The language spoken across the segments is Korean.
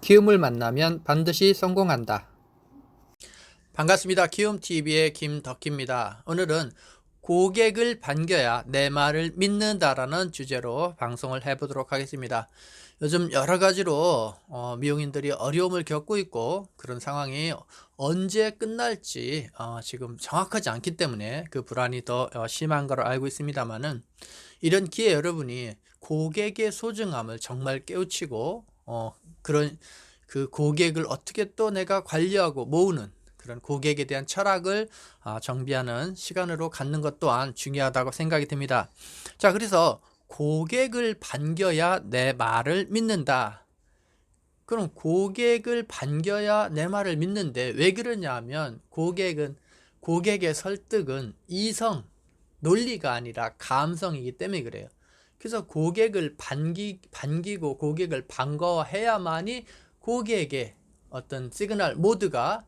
키움을 만나면 반드시 성공한다. 반갑습니다. 키움TV의 김덕희입니다. 오늘은 고객을 반겨야 내 말을 믿는다라는 주제로 방송을 해보도록 하겠습니다. 요즘 여러 가지로 어, 미용인들이 어려움을 겪고 있고 그런 상황이 언제 끝날지 어, 지금 정확하지 않기 때문에 그 불안이 더 어, 심한 걸 알고 있습니다만은 이런 기회 여러분이 고객의 소중함을 정말 깨우치고 어, 그런 그 고객을 어떻게 또 내가 관리하고 모으는 그런 고객에 대한 철학을 아, 정비하는 시간으로 갖는 것 또한 중요하다고 생각이 듭니다. 자, 그래서 고객을 반겨야 내 말을 믿는다. 그럼 고객을 반겨야 내 말을 믿는데 왜 그러냐 하면 고객은 고객의 설득은 이성, 논리가 아니라 감성이기 때문에 그래요. 그래서 고객을 반기, 반기고 고객을 반가워해야만이 고객의 어떤 시그널 모드가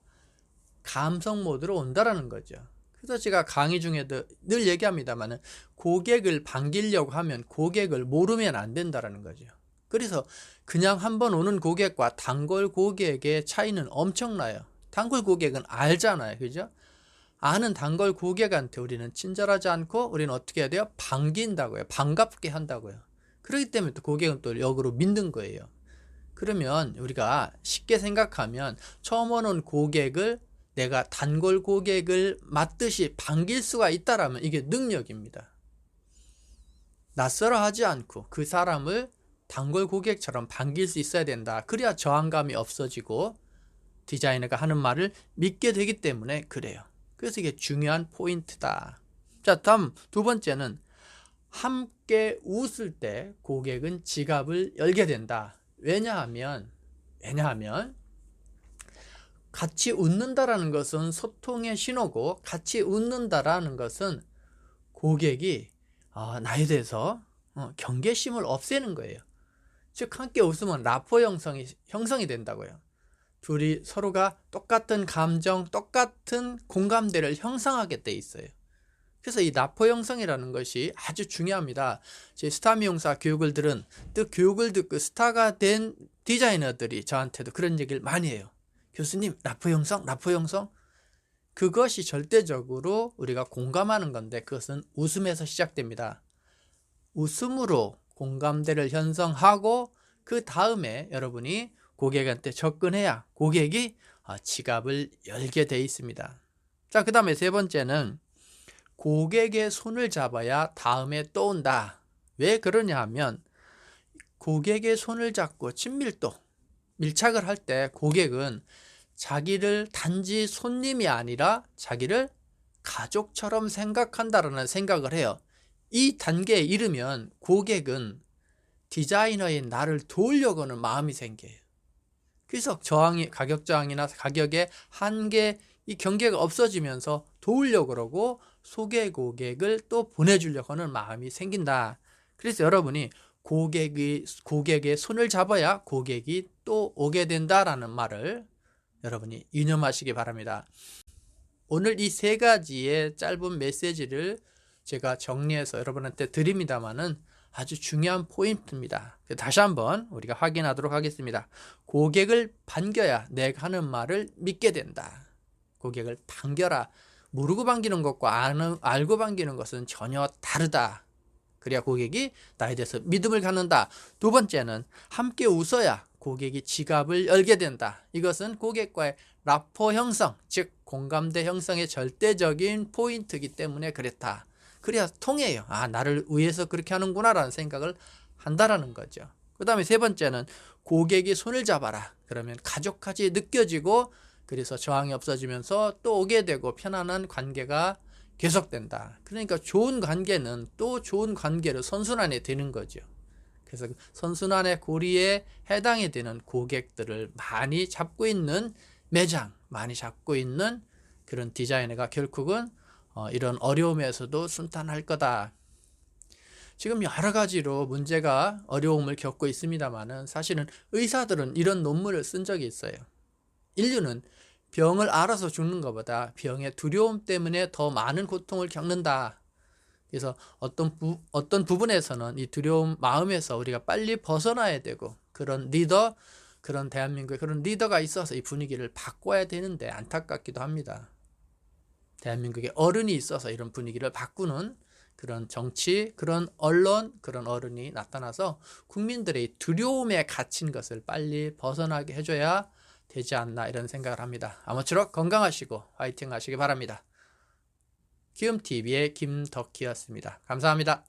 감성 모드로 온다라는 거죠. 그래서 제가 강의 중에도 늘 얘기합니다만은 고객을 반기려고 하면 고객을 모르면 안 된다라는 거죠. 그래서 그냥 한번 오는 고객과 단골 고객의 차이는 엄청나요. 단골 고객은 알잖아요. 그죠? 아는 단골 고객한테 우리는 친절하지 않고 우리는 어떻게 해야 돼요? 반긴다고요. 반갑게 한다고요. 그렇기 때문에 또 고객은 또 역으로 믿는 거예요. 그러면 우리가 쉽게 생각하면 처음 오는 고객을 내가 단골 고객을 맞듯이 반길 수가 있다라면 이게 능력입니다. 낯설어 하지 않고 그 사람을 단골 고객처럼 반길 수 있어야 된다. 그래야 저항감이 없어지고 디자이너가 하는 말을 믿게 되기 때문에 그래요. 그래서 이게 중요한 포인트다. 자, 다음 두 번째는 함께 웃을 때 고객은 지갑을 열게 된다. 왜냐하면 왜냐하면 같이 웃는다라는 것은 소통의 신호고 같이 웃는다라는 것은 고객이 어, 나에 대해서 어, 경계심을 없애는 거예요. 즉 함께 웃으면 라포 형성이 형성이 된다고요. 둘이 서로가 똑같은 감정, 똑같은 공감대를 형성하게 돼 있어요. 그래서 이 나포 형성이라는 것이 아주 중요합니다. 제 스타 미용사 교육을 들은 또 교육을 듣고 스타가 된 디자이너들이 저한테도 그런 얘기를 많이 해요. 교수님, 라포 형성, 라포 형성. 그것이 절대적으로 우리가 공감하는 건데 그것은 웃음에서 시작됩니다. 웃음으로 공감대를 형성하고 그 다음에 여러분이 고객한테 접근해야 고객이 어, 지갑을 열게 돼 있습니다. 자, 그 다음에 세 번째는 고객의 손을 잡아야 다음에 또 온다. 왜 그러냐 하면 고객의 손을 잡고 친밀도, 밀착을 할 때 고객은 자기를 단지 손님이 아니라 자기를 가족처럼 생각한다라는 생각을 해요. 이 단계에 이르면 고객은 디자이너인 나를 도우려고 하는 마음이 생겨요. 그래서 저항이 가격 저항이나 가격의 한계 이 경계가 없어지면서 도우려고 그러고 소개 고객을 또 보내주려고 하는 마음이 생긴다. 그래서 여러분이 고객이 고객의 손을 잡아야 고객이 또 오게 된다라는 말을 여러분이 유념하시기 바랍니다. 오늘 이 세 가지의 짧은 메시지를 제가 정리해서 여러분한테 드립니다만은 아주 중요한 포인트입니다. 다시 한번 우리가 확인하도록 하겠습니다. 고객을 반겨야 내가 하는 말을 믿게 된다. 고객을 반겨라. 모르고 반기는 것과 아는, 알고 반기는 것은 전혀 다르다. 그래야 고객이 나에 대해서 믿음을 갖는다. 두 번째는 함께 웃어야 고객이 지갑을 열게 된다. 이것은 고객과의 라포 형성, 즉 공감대 형성의 절대적인 포인트이기 때문에 그랬다. 그래야 통해요. 아, 나를 위해서 그렇게 하는구나라는 생각을 한다라는 거죠. 그 다음에 세 번째는 고객이 손을 잡아라. 그러면 가족까지 느껴지고 그래서 저항이 없어지면서 또 오게 되고 편안한 관계가 계속된다. 그러니까 좋은 관계는 또 좋은 관계로 선순환이 되는 거죠. 그래서 선순환의 고리에 해당이 되는 고객들을 많이 잡고 있는 매장, 많이 잡고 있는 그런 디자이너가 결국은 어, 이런 어려움에서도 순탄할 거다. 지금 여러 가지로 문제가 어려움을 겪고 있습니다만은 사실은 의사들은 이런 논문을 쓴 적이 있어요. 인류는 병을 알아서 죽는 것보다 병의 두려움 때문에 더 많은 고통을 겪는다. 그래서 어떤 부, 어떤 부분에서는 이 두려움 마음에서 우리가 빨리 벗어나야 되고 그런 리더 그런 대한민국에 그런 리더가 있어서 이 분위기를 바꿔야 되는데 안타깝기도 합니다. 대한민국에 어른이 있어서 이런 분위기를 바꾸는 그런 정치, 그런 언론, 그런 어른이 나타나서 국민들의 두려움에 갇힌 것을 빨리 벗어나게 해줘야 되지 않나 이런 생각을 합니다. 아무쪼록 건강하시고 화이팅 하시기 바랍니다. 키움TV의 김덕희였습니다. 감사합니다.